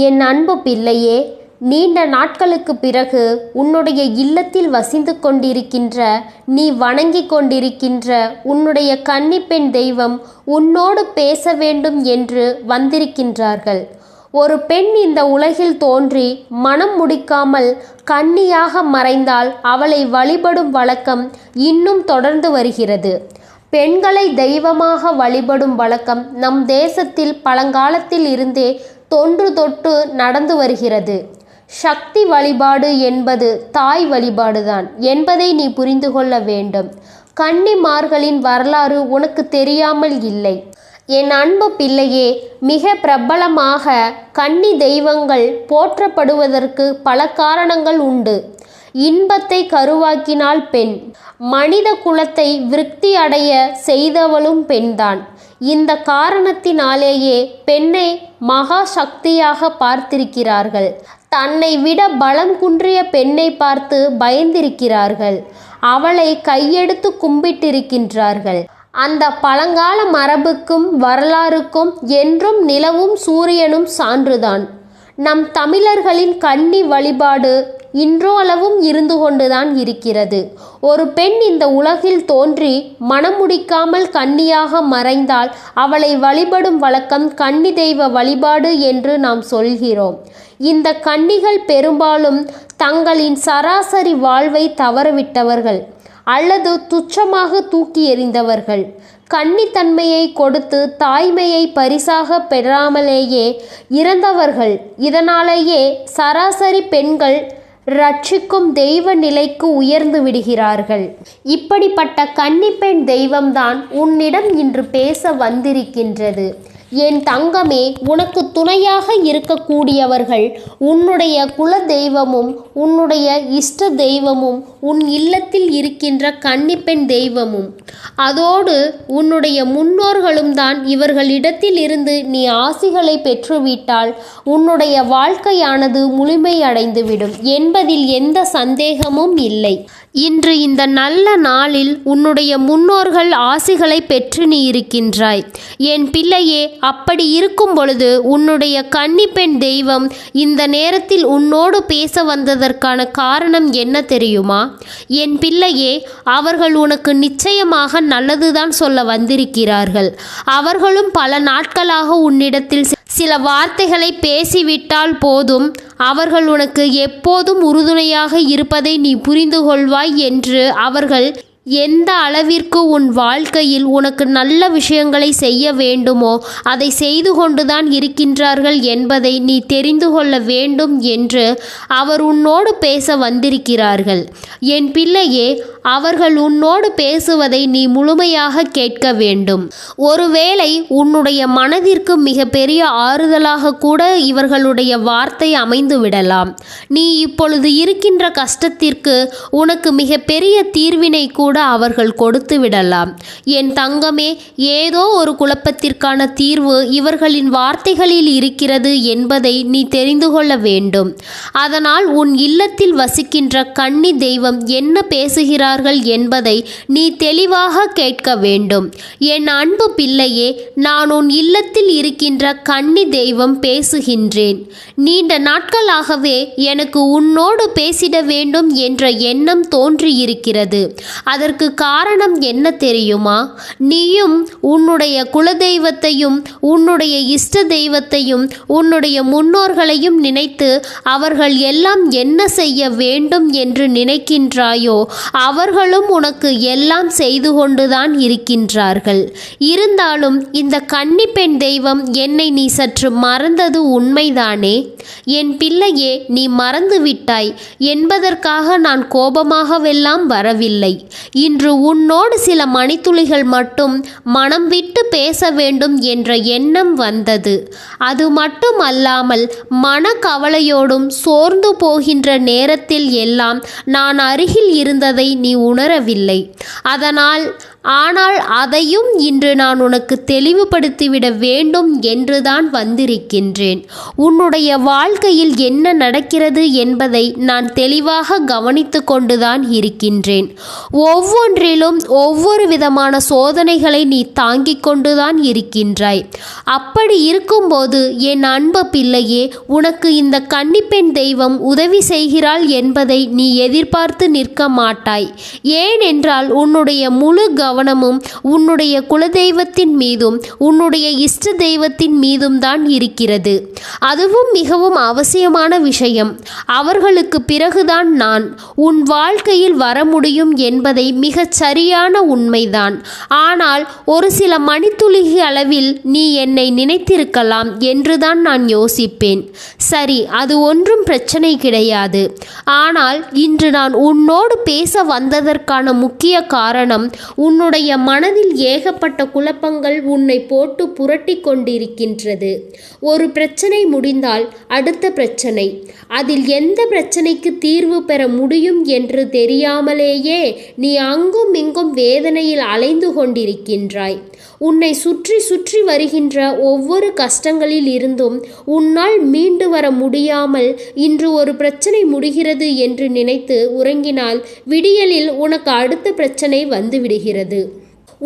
என் அன்பு பிள்ளையே நீண்ட நாட்களுக்கு பிறகு உன்னுடைய இல்லத்தில் வசிந்து கொண்டிருக்கின்ற நீ வணங்கி கொண்டிருக்கின்ற உன்னுடைய கன்னிப்பெண் தெய்வம் உன்னோடு பேச வேண்டும் என்று வந்திருக்கின்றார்கள். ஒரு பெண் இந்த உலகில் தோன்றி மனம் முடிக்காமல் கன்னியாக மறைந்தால் அவளை வழிபடும் வழக்கம் இன்னும் தொடர்ந்து வருகிறது. பெண்களை தெய்வமாக வழிபடும் வழக்கம் நம் தேசத்தில் பழங்காலத்தில் இருந்தே தொன்று தொட்டு நடந்து வருகிறது. சக்தி வழிபாடு என்பது தாய் வழிபாடுதான். என்பதை நீ புரிந்து கொள்ள வேண்டும். கன்னிமார்களின் வரலாறு உனக்கு தெரியாமல் இல்லை. என் அன்பு பிள்ளையே மிக பிரபலமாக கன்னி தெய்வங்கள் போற்றப்படுவதற்கு பல காரணங்கள் உண்டு. இன்பத்தை கருவாக்கினால் பெண். மனித குலத்தை விருத்தி அடைய செய்தவளும் பெண்தான். இந்த காரணத்தினாலேயே பெண்ணை மகா சக்தியாக பார்த்திருக்கிறார்கள். தன்னை விட பலம் குன்றிய பெண்ணை பார்த்து பயந்திருக்கிறார்கள். அவளை கையெடுத்து கும்பிட்டிருக்கின்றார்கள். அந்த பழங்கால மரபுக்கும் வரலாறுக்கும் என்றும் நிலவும் சூரியனும் சான்றுதான். நம் தமிழர்களின் கன்னி வழிபாடு இன்றோளவும் இருந்து கொண்டுதான் இருக்கிறது. ஒரு பெண் இந்த உலகில் தோன்றி மனம் முடிக்காமல் கன்னியாக மறைந்தால் அவளை வழிபடும் வழக்கம் கன்னி தெய்வ வழிபாடு என்று நாம் சொல்கிறோம். இந்த கன்னிகள் பெரும்பாலும் தங்களின் சராசரி வாழ்வை தவறவிட்டவர்கள் அல்லது துச்சமாக தூக்கி எறிந்தவர்கள். கன்னித்தன்மையை கொடுத்து தாய்மையை பரிசாக பெறாமலேயே இறந்தவர்கள். இதனாலேயே சராசரி பெண்கள் ரட்சிக்கும் தெய்வ நிலைக்கு உயர்ந்து விடுகிறார்கள். இப்படிப்பட்ட கன்னிப்பெண் தெய்வம்தான் உன்னிடம் இன்று பேச வந்திருக்கின்றது. என் தங்கமே உனக்கு துணையாக இருக்கக்கூடியவர்கள் உன்னுடைய குல தெய்வமும் உன்னுடைய இஷ்ட தெய்வமும் உன் இல்லத்தில் இருக்கின்ற கன்னிப்பெண் தெய்வமும். அதோடு உன்னுடைய முன்னோர்களும் தான் இவர்களிடத்தில் இருந்து நீ ஆசிகளை பெற்றுவிட்டால் உன்னுடைய வாழ்க்கையானது முழுமையடைந்துவிடும் என்பதில் எந்த சந்தேகமும் இல்லை. இன்று இந்த நல்ல நாளில் உன்னுடைய முன்னோர்கள் ஆசிகளை பெற்று நீ இருக்கின்றாய். என் பிள்ளையே அப்படி இருக்கும் பொழுது உன்னுடைய கன்னிப்பெண் தெய்வம் இந்த நேரத்தில் உன்னோடு பேச வந்ததற்கான காரணம் என்ன தெரியுமா? என் பிள்ளையே அவர்கள் உனக்கு நிச்சயமாக நல்லதுதான் சொல்ல வந்திருக்கிறார்கள். அவர்களும் பல நாட்களாக உன்னிடத்தில் சில வார்த்தைகளை பேசிவிட்டால் போதும். அவர்கள் உனக்கு எப்போதும் உறுதுணையாக இருப்பதை நீ புரிந்து கொள்வாய் என்று அவர்கள் எந்த அளவிற்கு உன் வாழ்க்கையில் உனக்கு நல்ல விஷயங்களை செய்ய வேண்டுமோ அதை செய்து கொண்டுதான் இருக்கின்றார்கள் என்பதை நீ தெரிந்து கொள்ள வேண்டும் என்று அவர் உன்னோடு பேச வந்திருக்கிறார்கள். என் பிள்ளையே அவர்கள் உன்னோடு பேசுவதை நீ முழுமையாக கேட்க வேண்டும். ஒருவேளை உன்னுடைய மனதிற்கு மிகப்பெரிய ஆறுதலாக கூட இவர்களுடைய வார்த்தை அமைந்து விடலாம். நீ இப்பொழுது இருக்கின்ற கஷ்டத்திற்கு உனக்கு மிகப்பெரிய தீர்வினை கூட அவர்கள் கொடுத்து விடலாம். என் தங்கமே ஏதோ ஒரு குழப்பத்திற்கான தீர்வு இவர்களின் வார்த்தைகளில் இருக்கிறது என்பதை நீ தெரிந்து கொள்ள வேண்டும். அதனால் உன் இல்லத்தில் வசிக்கின்ற கன்னி தெய்வம் என்ன பேசுகிறார்கள் என்பதை நீ தெளிவாக கேட்க வேண்டும். என் அன்பு பிள்ளையே நான் உன் இல்லத்தில் இருக்கின்ற கன்னி தெய்வம் பேசுகின்றேன். நீண்ட நாட்களாகவே எனக்கு உன்னோடு பேசிட வேண்டும் என்ற எண்ணம் தோன்றியிருக்கிறது. அதற்கு காரணம் என்ன தெரியுமா? நீயும் உன்னுடைய குலதெய்வத்தையும் உன்னுடைய இஷ்ட தெய்வத்தையும் உன்னுடைய முன்னோர்களையும் நினைத்து அவர்கள் எல்லாம் என்ன செய்ய வேண்டும் என்று நினைக்கின்றாயோ அவர்களும் உனக்கு எல்லாம் செய்து கொண்டுதான் இருக்கின்றார்கள். இருந்தாலும் இந்த கன்னிப்பெண் தெய்வம் என்னை நீ சற்று மறந்தது உண்மைதானே? என் பிள்ளையே நீ மறந்து விட்டாய் என்பதற்காக நான் கோபமாகவெல்லாம் வரவில்லை. இன்று உன்னோடு சில மணித்துளிகள் மட்டும் மனம் விட்டு பேச வேண்டும் என்ற எண்ணம் வந்தது. அது மட்டும் அல்லாமல் மனக்கவலையோடும் சோர்ந்து போகின்ற நேரத்தில் எல்லாம் நான் அருகில் இருந்ததை நீ உணரவில்லை. அதனால் ஆனால் அதையும் இன்று நான் உனக்கு தெளிவுபடுத்திவிட வேண்டும் என்றுதான் வந்திருக்கின்றேன். உன்னுடைய வாழ்க்கையில் என்ன நடக்கிறது என்பதை நான் தெளிவாக கவனித்து கொண்டுதான் இருக்கின்றேன். ஒவ்வொன்றிலும் ஒவ்வொரு விதமான சோதனைகளை நீ தாங்கிக் கொண்டுதான் இருக்கின்றாய். அப்படி இருக்கும்போது என் அன்பு பிள்ளையே உனக்கு இந்த கன்னிப்பெண் தெய்வம் உதவி செய்கிறாள் என்பதை நீ எதிர்பார்த்து நிற்க மாட்டாய். ஏனென்றால் உன்னுடைய முழு கவனமும் உன்னுடைய குலதெய்வத்தின் மீதும் உன்னுடைய இஷ்ட தெய்வத்தின் மீதும் தான் இருக்கிறது. அதுவும் மிகவும் அவசியமான விஷயம். அவர்களுக்கு பிறகுதான் நான் உன் வாழ்க்கையில் வர முடியும் என்பதை மிகச் சரியான உண்மைதான். ஆனால் ஒரு சில மணித்துளிகி அளவில் நீ என்னை நினைத்திருக்கலாம் என்றுதான் நான் யோசிப்பேன். சரி அது ஒன்றும் பிரச்சனை கிடையாது. ஆனால் இன்று நான் உன்னோடு பேச வந்ததற்கான முக்கிய காரணம் உன்னுடைய மனதில் ஏகப்பட்ட குழப்பங்கள் உன்னை போட்டு புரட்டி கொண்டிருக்கின்றது. ஒரு பிரச்சனை முடிந்தால் அடுத்த பிரச்சனை. அதில் எந்த பிரச்சனைக்கு தீர்வு பெற முடியும் என்று தெரியாமலேயே நீ அங்கும் இங்கும் வேதனையில் அலைந்து கொண்டிருக்கின்றாய். உன்னை சுற்றி சுற்றி வருகின்ற ஒவ்வொரு கஷ்டங்களில் இருந்தும் உன்னால் மீண்டு வர முடியாமல் இன்று ஒரு பிரச்சனை முடிகிறது என்று நினைத்து உறங்கினால் விடியலில் உனக்கு அடுத்த பிரச்சனை வந்துவிடுகிறது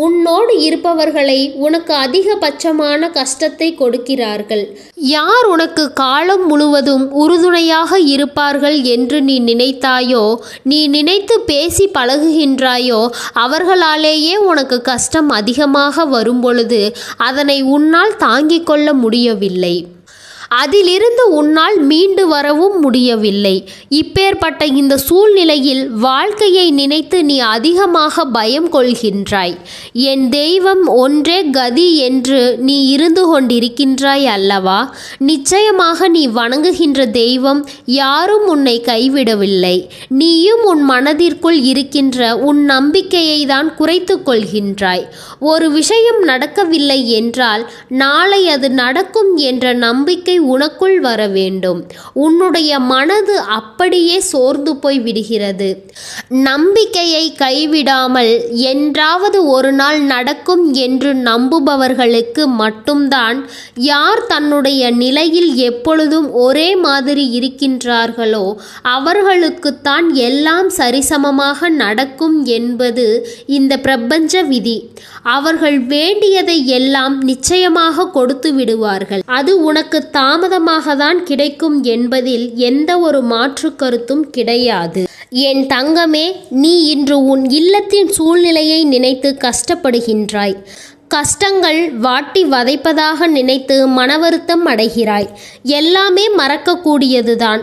உன்னோடு இருப்பவர்களை உனக்கு அதிகபட்சமான கஷ்டத்தை கொடுக்கிறார்கள். யார் உனக்கு காலம் முழுவதும் உறுதுணையாக இருப்பார்கள் என்று நீ நினைத்தாயோ நீ நினைத்து பேசி பழகுகின்றாயோ அவர்களாலேயே உனக்கு கஷ்டம் அதிகமாக வரும்பொழுது அதனை உன்னால் தாங்கிக் கொள்ள முடியவில்லை. அதிலிருந்து உன்னால் மீண்டு வரவும் முடியவில்லை. இப்பேற்பட்ட இந்த சூழ்நிலையில் வாழ்க்கையை நினைத்து நீ அதிகமாக பயம் கொள்கின்றாய். என் தெய்வம் ஒன்றே கதி என்று நீ இருந்து கொண்டிருக்கின்றாய் அல்லவா? நிச்சயமாக நீ வணங்குகின்ற தெய்வம் யாரும் உன்னை கைவிடவில்லை. நீயும் உன் மனதிற்குள் இருக்கின்ற உன் நம்பிக்கையை தான் குறைத்து கொள்கின்றாய். ஒரு விஷயம் நடக்கவில்லை என்றால் நாளை அது நடக்கும் என்ற நம்பிக்கை உனக்குள் வர வேண்டும் உன்னுடைய மனது அப்படியே சோர்ந்து போய் விடுகிறது. நம்பிக்கையை கைவிடாமல் என்றாவது ஒரு நாள் நடக்கும் என்று நம்புபவர்களுக்கு மட்டும்தான் யார் தன்னுடைய நிலையில் எப்பொழுதும் ஒரே மாதிரி இருக்கின்றார்களோ அவர்களுக்குத்தான் எல்லாம் சரிசமமாக நடக்கும் என்பது இந்த பிரபஞ்ச விதி. அவர்கள் வேண்டியதை எல்லாம் நிச்சயமாக கொடுத்து விடுவார்கள். அது உனக்கு தாமதமாக தான் கிடைக்கும் என்பதில் எந்த ஒரு மாற்று கருத்தும் கிடையாது. என் தங்கமே நீ இன்று உன் இல்லத்தின் சூழ்நிலையை நினைத்து கஷ்டப்படுகின்றாய். கஷ்டங்கள் வாட்டி வதைப்பதாக நினைத்து மனவருத்தம் அடைகிறாய். எல்லாமே மறக்கக்கூடியதுதான்.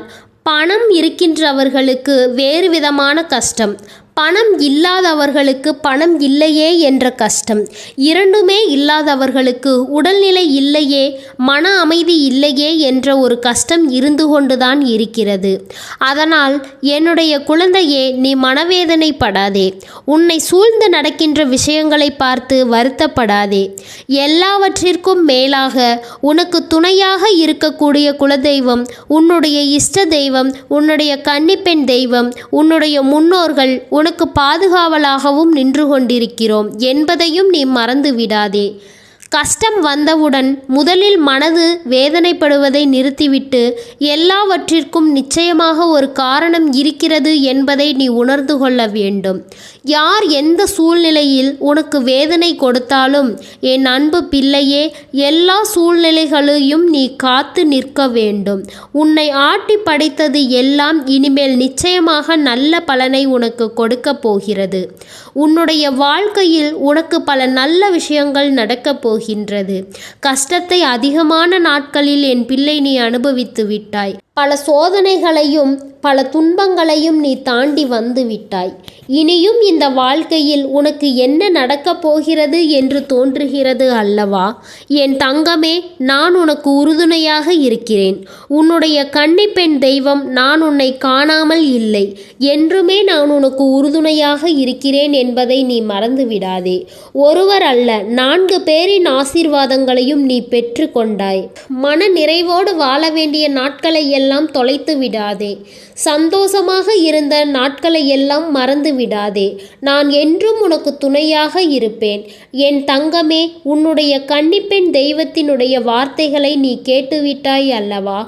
பணம் இருக்கின்றவர்களுக்கு வேறு விதமான கஷ்டம். பணம் இல்லாதவர்களுக்கு பணம் இல்லையே என்ற கஷ்டம். இரண்டுமே இல்லாதவர்களுக்கு உடல்நிலை இல்லையே மன அமைதி இல்லையே என்ற ஒரு கஷ்டம் இருந்து கொண்டுதான் இருக்கிறது. அதனால் என்னுடைய குழந்தையே நீ மனவேதனைப்படாதே. உன்னை சூழ்ந்து நடக்கின்ற விஷயங்களை பார்த்து வருத்தப்படாதே. எல்லாவற்றிற்கும் மேலாக உனக்கு துணையாக இருக்கக்கூடிய குலதெய்வம் உன்னுடைய இஷ்ட தெய்வம் உன்னுடைய கன்னிப்பெண் தெய்வம் உன்னுடைய முன்னோர்கள் உனக்கு பாதுகாவலாகவும் நின்று கொண்டிருக்கிறோம் என்பதையும் நீ மறந்து விடாதே கஷ்டம் வந்தவுடன் முதலில் மனது வேதனைப்படுவதை நிறுத்திவிட்டு எல்லாவற்றிற்கும் நிச்சயமாக ஒரு காரணம் இருக்கிறது என்பதை நீ உணர்ந்து கொள்ள வேண்டும். யார் எந்த சூழ்நிலையில் உனக்கு வேதனை கொடுத்தாலும் என் அன்பு பிள்ளையே எல்லா சூழ்நிலைகளையும் நீ காத்து நிற்க வேண்டும். உன்னை ஆட்டி படைத்தது எல்லாம் இனிமேல் நிச்சயமாக நல்ல பலனை உனக்கு கொடுக்கப் போகிறது. உன்னுடைய வாழ்க்கையில் உனக்கு பல நல்ல விஷயங்கள் நடக்கப் போகின்றது. கஷ்டத்தை அதிகமான நாட்களில் என் பிள்ளை நீ அனுபவித்து விட்டாய். பல சோதனைகளையும் பல துன்பங்களையும் நீ தாண்டி வந்து விட்டாய் இனியும் இந்த வாழ்க்கையில் உனக்கு என்ன நடக்கப் போகிறது என்று தோன்றுகிறது அல்லவா? என் தங்கமே நான் உனக்கு உறுதுணையாக இருக்கிறேன். உன்னுடைய கன்னிப்பெண் தெய்வம் நான் உன்னை காணாமல் இல்லை. என்றுமே நான் உனக்கு உறுதுணையாக இருக்கிறேன் என்பதை நீ மறந்து விடாதே ஒருவர் அல்ல நான்கு பேரின் ஆசீர்வாதங்களையும் நீ பெற்று கொண்டாய். மன நிறைவோடு வாழ வேண்டிய நாட்களை எல்லாம் தொலைத்து விடாதே. சந்தோஷமாக இருந்த நாட்களை எல்லாம் மறந்து விடாதே. நான் என்றும் உனக்கு துணையாக இருப்பேன். என் தங்கமே உன்னுடைய கன்னிப்பெண் தெய்வத்தினுடைய வார்த்தைகளை நீ கேட்டுவிட்டாய் அல்லவா?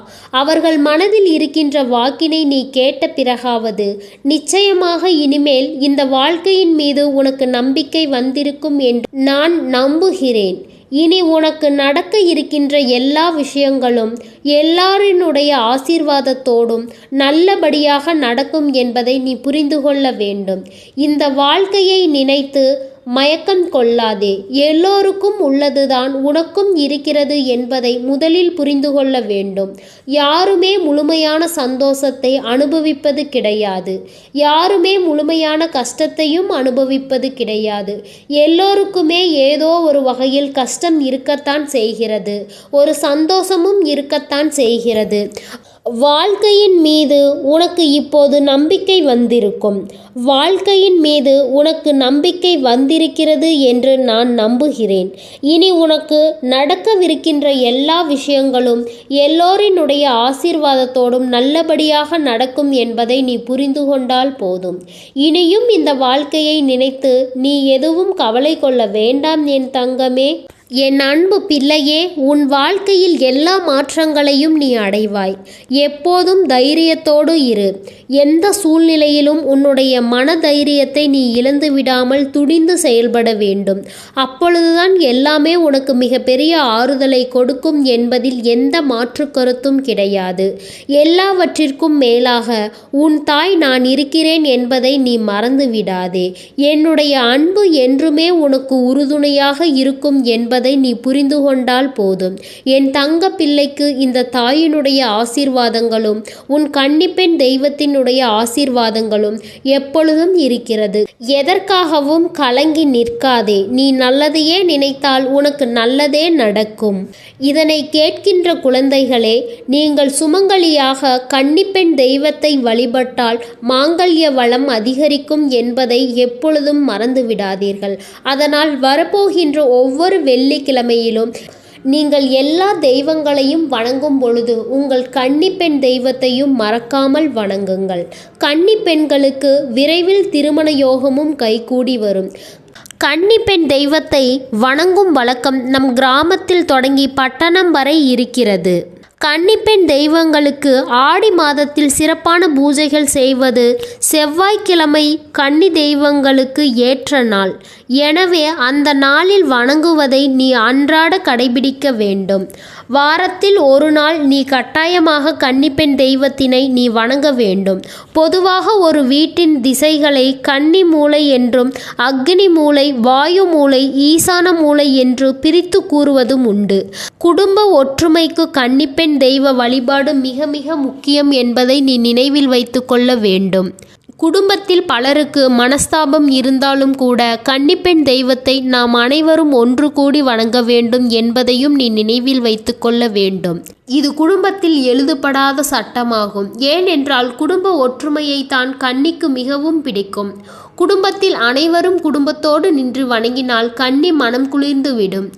அவர்கள் மனதில் இருக்கின்ற வாக்கினை நீ கேட்ட பிறகாவது. நிச்சயமாக இனிமேல் இந்த வாழ்க்கையின் மீது உனக்கு நம்பிக்கை வந்திருக்கும் என்று நான் நம்புகிறேன். இனி உனக்கு நடக்க இருக்கின்ற எல்லா விஷயங்களும் எல்லாரினுடைய ஆசீர்வாதத்தோடும் நல்லபடியாக நடக்கும் என்பதை நீ புரிந்து கொள்ள வேண்டும். இந்த வாழ்க்கையை நினைத்து மயக்கம் கொள்ளாதே. எல்லோருக்கும் உள்ளதுதான் உனக்கும் இருக்கிறது என்பதை முதலில் புரிந்து கொள்ள வேண்டும். யாருமே முழுமையான சந்தோஷத்தை அனுபவிப்பது கிடையாது. யாருமே முழுமையான கஷ்டத்தையும் அனுபவிப்பது கிடையாது. எல்லோருக்குமே ஏதோ ஒரு வகையில் கஷ்டம் இருக்கத்தான் செய்கிறது. ஒரு சந்தோஷமும் இருக்கத்தான் செய்கிறது. வாழ்க்கையின் மீது உனக்கு இப்போது நம்பிக்கை வந்திருக்கும். வாழ்க்கையின் மீது உனக்கு நம்பிக்கை வந்திருக்கிறது என்று நான் நம்புகிறேன். இனி உனக்கு நடக்கவிருக்கின்ற எல்லா விஷயங்களும் எல்லோரினுடைய ஆசீர்வாதத்தோடும் நல்லபடியாக நடக்கும் என்பதை நீ புரிந்து கொண்டால் போதும். இனியும் இந்த வாழ்க்கையை நினைத்து நீ எதுவும் கவலை கொள்ள வேண்டாம் என் தங்கமே. என் அன்பு பிள்ளையே உன் வாழ்க்கையில் எல்லா மாற்றங்களையும் நீ அடைவாய். எப்போதும் தைரியத்தோடு இரு. எந்த சூழ்நிலையிலும் உன்னுடைய மன தைரியத்தை நீ இழந்து விடாமல் துணிந்து செயல்பட வேண்டும். அப்பொழுதுதான் எல்லாமே உனக்கு மிகப்பெரிய ஆறுதலை கொடுக்கும் என்பதில் எந்த மாற்று கருத்தும் கிடையாது. எல்லாவற்றிற்கும் மேலாக உன் தாய் நான் இருக்கிறேன் என்பதை நீ மறந்து விடாதே என்னுடைய அன்பு என்றுமே உனக்கு உறுதுணையாக இருக்கும் என்பது என்பதை நீ புரிந்து கொண்டால் போதும். என் தங்க பிள்ளைக்கு இந்த தாயினுடைய ஆசீர்வாதங்களும் உன் கன்னிப்பெண் தெய்வத்தினுடைய ஆசீர்வாதங்களும் எப்பொழுதும் இருக்கிறது. எதற்காகவும் கலங்கி நிற்காதே. நீ நல்லதையே நினைத்தால் உனக்கு நல்லதே நடக்கும். இதனை கேட்கின்ற குழந்தைகளே நீங்கள் சுமங்கலியாக கன்னிப்பெண் தெய்வத்தை வழிபட்டால் மாங்கல்ய வளம் அதிகரிக்கும் என்பதை எப்பொழுதும் மறந்துவிடாதீர்கள். அதனால் வரப்போகின்ற ஒவ்வொரு வெள்ளி வெள்ளிக்கிழமையிலும். நீங்கள் எல்லா தெய்வங்களையும் வணங்கும் பொழுது உங்கள் கன்னிப்பெண் தெய்வத்தையும் மறக்காமல் வணங்குங்கள். கன்னி பெண்களுக்கு விரைவில் திருமண யோகமும் கைகூடி வரும். கன்னிப்பெண் தெய்வத்தை வணங்கும் வழக்கம் நம் கிராமத்தில் தொடங்கி பட்டணம் வரை இருக்கிறது. கன்னிப்பெண் தெய்வங்களுக்கு ஆடி மாதத்தில் சிறப்பான பூஜைகள் செய்வது செவ்வாய்க்கிழமை கன்னி தெய்வங்களுக்கு ஏற்ற நாள். எனவே அந்த நாளில் வணங்குவதை நீ அன்றாட கடைபிடிக்க வேண்டும். வாரத்தில் ஒரு நாள் நீ கட்டாயமாக கன்னிப்பெண் தெய்வத்தினை நீ வணங்க வேண்டும். பொதுவாக ஒரு வீட்டின் திசைகளை கன்னி மூலை என்றும் அக்னி மூலை வாயு மூலை ஈசான மூலை என்று பிரித்து கூறுவதும் உண்டு. குடும்ப ஒற்றுமைக்கு கன்னிப்பெண் தெய்வ வழிபாடு மிக மிக முக்கியம் என்பதை நீ நினைவில் வைத்து கொள்ள வேண்டும். குடும்பத்தில் பலருக்கு மனஸ்தாபம் இருந்தாலும் கூட கன்னிப்பெண் தெய்வத்தை நாம் அனைவரும் ஒன்று கூடி வணங்க வேண்டும் என்பதையும் நீ நினைவில் வைத்து கொள்ள வேண்டும். இது குடும்பத்தில் எழுதப்படாத சட்டமாகும். ஏனென்றால் குடும்ப ஒற்றுமையை தான் கன்னிக்கு மிகவும் பிடிக்கும். குடும்பத்தில் அனைவரும் குடும்பத்தோடு நின்று வணங்கினால் கன்னி மனம் குளிர்ந்துவிடும்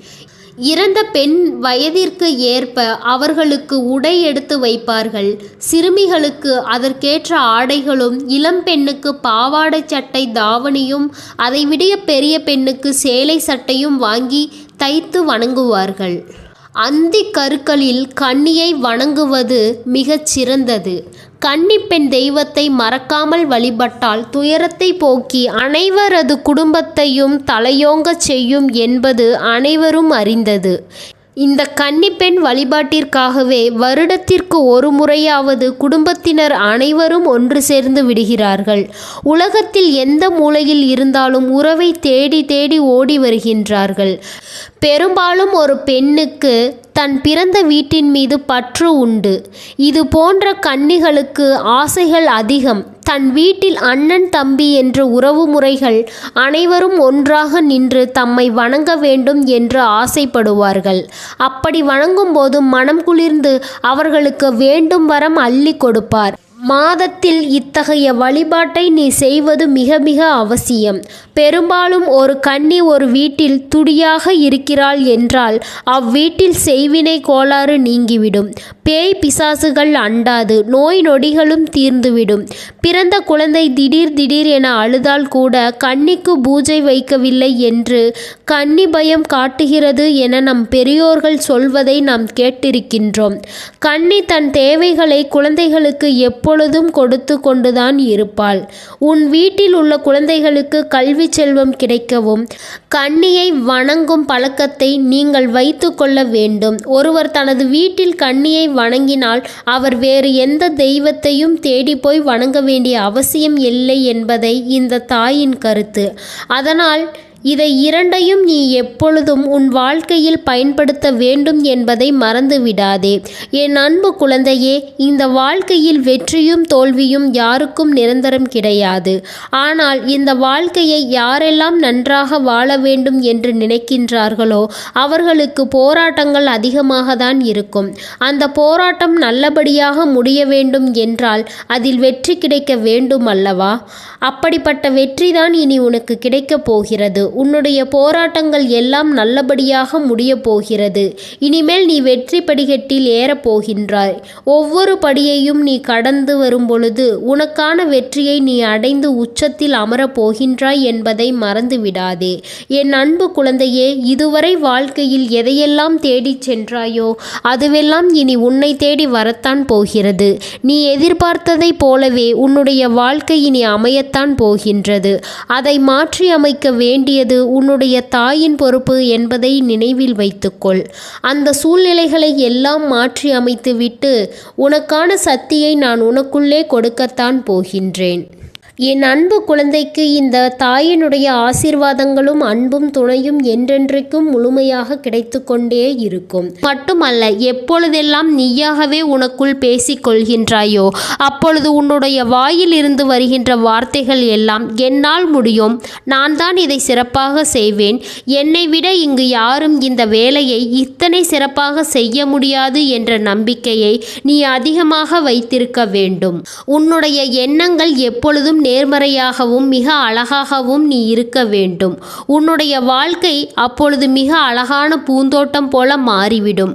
இறந்த பெண் வயதிற்கு ஏற்ப அவர்களுக்கு உடை எடுத்து வைப்பார்கள். சிறுமிகளுக்கு அதற்கேற்ற ஆடைகளும் இளம் பெண்ணுக்கு பாவாடை சட்டை தாவணியும் அதைவிடைய பெரிய பெண்ணுக்கு சேலை சட்டையும் வாங்கி தைத்து வணங்குவார்கள். அந்தி கருக்களில் கண்ணியை வணங்குவது மிகச் சிறந்தது. கன்னிப்பெண் தெய்வத்தை மறக்காமல் வழிபட்டால் துயரத்தை போக்கி அனைவரது குடும்பத்தையும் தலையோங்கச் செய்யும் என்பது அனைவரும் அறிந்தது. இந்த கன்னிப்பெண் வழிபாட்டிற்காகவே வருடத்திற்கு ஒரு முறையாவது குடும்பத்தினர் அனைவரும் ஒன்று சேர்ந்து விடுகிறார்கள். உலகத்தில் எந்த மூலையில் இருந்தாலும் உறவை தேடி தேடி ஓடி வருகின்றார்கள். பெரும்பாலும் ஒரு பெண்ணுக்கு தன் பிறந்த வீட்டின் மீது பற்று உண்டு. இது போன்ற கன்னிகளுக்கு ஆசைகள் அதிகம். தன் வீட்டில் அண்ணன் தம்பி என்ற உறவு முறைகள் அனைவரும் ஒன்றாக நின்று தம்மை வணங்க வேண்டும் என்று ஆசைப்படுவார்கள். அப்படி வணங்கும் போது மனம் குளிர்ந்து அவர்களுக்கு வேண்டும் வரம் அள்ளி கொடுப்பார். மாதத்தில் இத்தகைய வழிபாட்டை நீ செய்வது மிக மிக அவசியம். பெரும்பாலும் ஒரு கன்னி ஒரு வீட்டில் துடியாக இருக்கிறாள் என்றால் அவ்வீட்டில் செய்வினை கோளாறு நீங்கிவிடும். பேய் பிசாசுகள் அண்டாது நோய் நொடிகளும் தீர்ந்துவிடும். பிறந்த குழந்தை திடீர் திடீர் என அழுதால் கூட கன்னிக்கு பூஜை வைக்கவில்லை என்று கன்னி பயம் காட்டுகிறது என நம் பெரியோர்கள் சொல்வதை நாம் கேட்டிருக்கின்றோம். கன்னி தன் தேவைகளை குழந்தைகளுக்கு எப்பொழுதும் கொடுத்து கொண்டுதான் இருப்பாள். உன் வீட்டில் உள்ள குழந்தைகளுக்கு கல்வி செல்வம் கிடைக்கவும் கண்ணியை வணங்கும் பழக்கத்தை நீங்கள் வைத்து கொள்ள வேண்டும். ஒருவர் தனது வீட்டில் கண்ணியை வணங்கினால் அவர் வேறு எந்த தெய்வத்தையும் தேடி போய் வணங்க வேண்டிய அவசியம் இல்லை என்பதை இந்த தாயின் கருத்து. அதனால் இதை இரண்டையும் நீ எப்பொழுதும் உன் வாழ்க்கையில் பயன்படுத்த வேண்டும் என்பதை மறந்து விடாதே என் அன்பு குழந்தையே இந்த வாழ்க்கையில் வெற்றியும் தோல்வியும் யாருக்கும் நிரந்தரம் கிடையாது. ஆனால் இந்த வாழ்க்கையை யாரெல்லாம் நன்றாக வாழ வேண்டும் என்று நினைக்கின்றார்களோ அவர்களுக்கு போராட்டங்கள் அதிகமாக தான் இருக்கும். அந்த போராட்டம் நல்லபடியாக முடிய வேண்டும் என்றால் அதில் வெற்றி கிடைக்க வேண்டும் அல்லவா அப்படிப்பட்ட வெற்றிதான் இனி உனக்கு கிடைக்கப் போகிறது. உன்னுடைய போராட்டங்கள் எல்லாம் நல்லபடியாக முடியப் போகிறது. இனிமேல் நீ வெற்றி படிகட்டில் ஏறப் போகின்றாய். ஒவ்வொரு படியையும் நீ கடந்து வரும் பொழுது உனக்கான வெற்றியை நீ அடைந்து உச்சத்தில் அமரப் போகின்றாய் என்பதை மறந்து விடாதே என் அன்பு குழந்தையே இதுவரை வாழ்க்கையில் எதையெல்லாம் தேடிச் சென்றாயோ அதுவெல்லாம் இனி உன்னை தேடி வரத்தான் போகிறது. நீ எதிர்பார்த்ததைப் போலவே உன்னுடைய வாழ்க்கை இனி அமையத்தான் போகின்றது. அதை மாற்றி அமைக்க வேண்டியது உன்னுடைய தாயின் பொறுப்பு என்பதை நினைவில் வைத்துக்கொள். அந்த சூழ்நிலைகளை எல்லாம் மாற்றி அமைத்துவிட்டு உனக்கான சக்தியை நான் உனக்குள்ளே கொடுக்கத்தான் போகின்றேன். என் அன்பு குழந்தைக்கு இந்த தாயினுடைய ஆசீர்வாதங்களும் அன்பும் துணையும் என்றென்றைக்கும் முழுமையாக கிடைத்து கொண்டே இருக்கும். மட்டுமல்ல எப்பொழுதெல்லாம் நீயாகவே உனக்குள் பேசிக் கொள்கின்றாயோ அப்பொழுது உன்னுடைய வாயில் இருந்து வருகின்ற வார்த்தைகள் எல்லாம் என்னால் முடியும். நான் தான் இதை சிறப்பாக செய்வேன். என்னை விட இங்கு யாரும் இந்த வேலையை இத்தனை சிறப்பாக செய்ய முடியாது என்ற நம்பிக்கையை நீ அதிகமாக வைத்திருக்க வேண்டும். உன்னுடைய எண்ணங்கள் எப்பொழுதும் நேர்மறையாகவும் மிக அழகாகவும் நீ இருக்க வேண்டும். உன்னுடைய வாழ்க்கை அப்பொழுது மிக அழகான பூந்தோட்டம் போல மாறிவிடும்.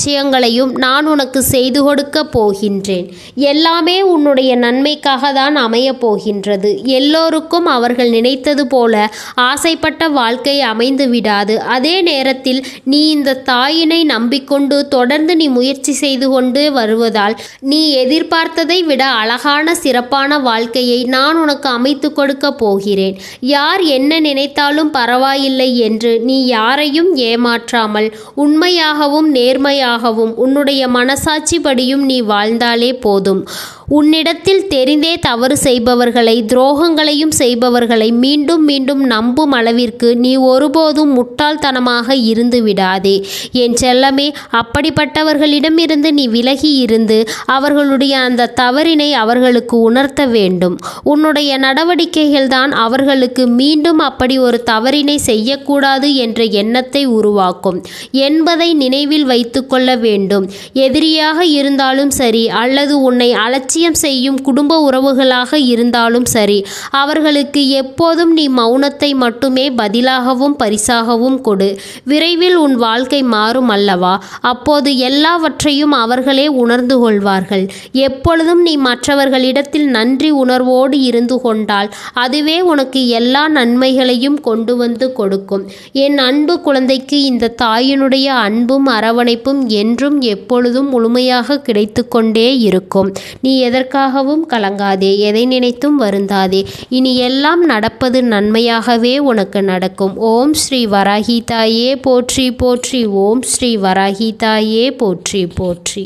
விஷயங்களையும் நான் உனக்கு செய்து கொடுக்க போகின்றேன். எல்லாமே உன்னுடைய நன்மைக்காக தான் அமையப் போகின்றது. எல்லோருக்கும் அவர்கள் நினைத்தது போல ஆசைப்பட்ட வாழ்க்கை அமைந்து விடாது. அதே நேரத்தில் நீ இந்த தாயினை நம்பிக்கொண்டு தொடர்ந்து நீ முயற்சி செய்து கொண்டு வருவதால் நீ எதிர்பார்த்ததை விட அழகான சிறப்பான வாழ்க்கையை நான் உனக்கு அமைத்து கொடுக்க போகிறேன். யார் என்ன நினைத்தாலும் பரவாயில்லை என்று நீ யாரையும் ஏமாற்றாமல் உண்மையாகவும் நேர்மையாக நேர்மையாகவும் உன்னுடைய மனசாட்சிப்படியும் நீ வாழ்ந்தாலே போதும். உன்னிடத்தில் தெரிந்தே தவறு செய்பவர்களை துரோகங்களையும் செய்பவர்களை மீண்டும் மீண்டும் நம்பும் அளவிற்கு நீ ஒருபோதும் முட்டாள்தனமாக இருந்து விடாதே. என் செல்லமே அப்படிப்பட்டவர்களிடமிருந்து நீ விலகி இருந்து அவர்களுடைய அந்த தவறினை அவர்களுக்கு உணர்த்த வேண்டும். உன்னுடைய நடவடிக்கைகள்தான் அவர்களுக்கு மீண்டும் அப்படி ஒரு தவறினை செய்யக்கூடாது என்ற எண்ணத்தை உருவாக்கும். என்பதை நினைவில் வைத்துக்கொள்ள வேண்டும். எதிரியாக இருந்தாலும் சரி அல்லது உன்னை அலட்சியம் செய்யும் குடும்ப உறவுகளாக இருந்தாலும் சரி அவர்களுக்கு எப்போதும் நீ மௌனத்தை மட்டுமே பதிலாகவும் பரிசாகவும் கொடு. விரைவில் உன் வாழ்க்கை மாறும் அல்லவா? அப்போது எல்லாவற்றையும் அவர்களே உணர்ந்து கொள்வார்கள். எப்பொழுதும் நீ மற்றவர்களிடத்தில் நன்றி உணர்வோடு இருந்து கொண்டால் அதுவே உனக்கு எல்லா நன்மைகளையும் கொண்டு வந்து கொடுக்கும். என் அன்பு குழந்தைக்கு இந்த தாயினுடைய அன்பும் அரவணைப்பும் என்றும் எப்பொழுதும் முழுமையாக கிடைத்து கொண்டே இருக்கும். நீ எதற்காகவும் கலங்காதே எதை நினைத்தும் வருந்தாதே. இனி எல்லாம் நடப்பது நன்மையாகவே உனக்கு நடக்கும். ஓம் ஸ்ரீ வராகி தாயே போற்றி போற்றி. ஓம் ஸ்ரீ வராகி தாயே போற்றி போற்றி.